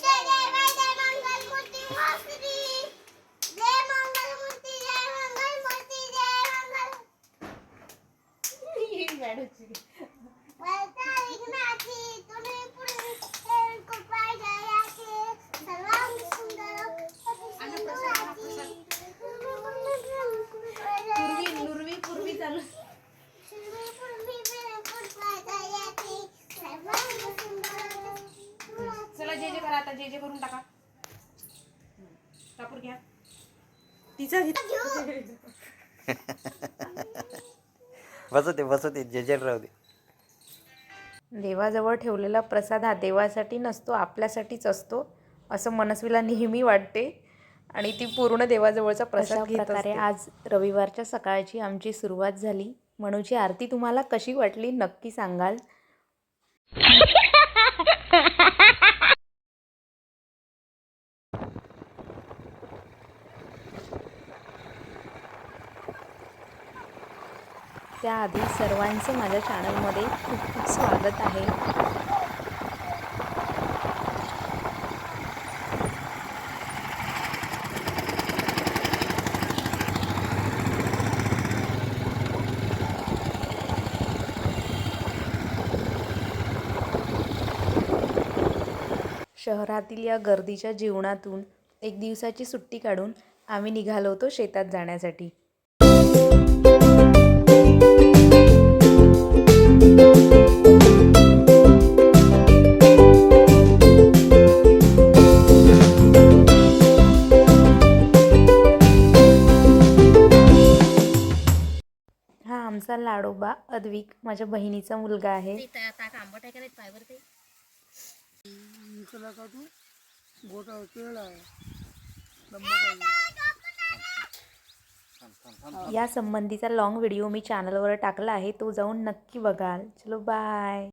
जय जय वैद्य मंगल मूर्ती आता जे जे करून टाका. कापूर घ्या. तिचा बसू दे बसू दे जेजेल राहू दे. देवाजवळ ठेवलेला प्रसाद हा देवासाठी नसतो आपल्यासाठीच असतो असं मनस्वीला नेहमी वाटते. आणि ती पूर्ण देवाजवळचा प्रसाद घेत प्रकारे आज रविवारच्या सकाळची आमची सुरुवात झाली. मनूची आरती तुम्हाला कशी वाटली नक्की सांगाल. त्याआधी सर्वांचं माझ्या चॅनलमध्ये खूप खूप स्वागत आहे. शहरातील या गर्दीच्या जीवनातून एक दिवसाची सुट्टी काढून आम्ही निघालो होतो शेतात जाण्यासाठी. आमचा लाडोबा अद्विक माझ्या बहिणीचा मुलगा आहे. या संबंधीचा लॉंग व्हिडिओ मी चॅनलवर टाकला आहे तो जाऊन नक्की बघाल. चलो बाय